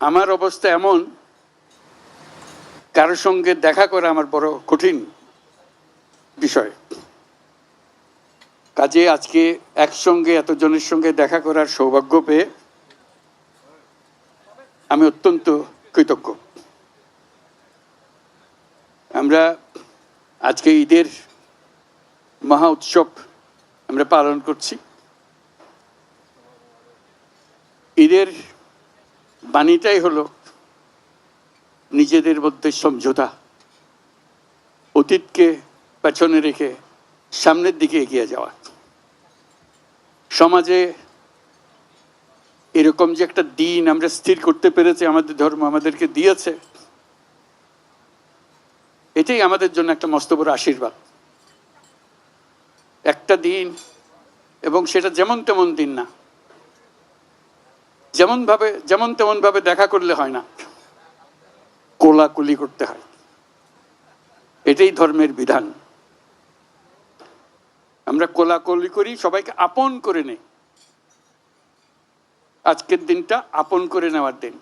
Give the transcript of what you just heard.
আমার অবস্থা এমন কারোর সঙ্গে দেখা করা আমার বড় কঠিন বিষয়। কাজে আজকে একসঙ্গে, এতজনের সঙ্গে দেখা করার সৌভাগ্য পেয়ে আমি অত্যন্ত কৃতজ্ঞ। আমরা আজকে ঈদের মহা উৎসব আমরা পালন করছি। ঈদের বাণীটাই হলো নিজেদের মধ্যে সমঝোতা। অতীতকে পেছনে রেখে সামনের দিকে এগিয়ে যাওয়া। সমাজে এরকম যে একটা দিন আমরা স্থির করতে পেরেছি, আমাদের ধর্ম আমাদেরকে দিয়েছে, এটাই আমাদের জন্য একটা মস্ত বড় আশীর্বাদ। একটা দিন এবং সেটা যেমন তেমন দিন না যেমন ভাবে যেমন তেমন ভাবে দেখা করলে হয় না। কোলাকুলি করতে হয়। এটাই ধর্মের বিধান। আমরা কোলাকুলি করি, সবাইকে আপন করে নেই। আজকের দিনটা আপন করে নেওয়ার দিন।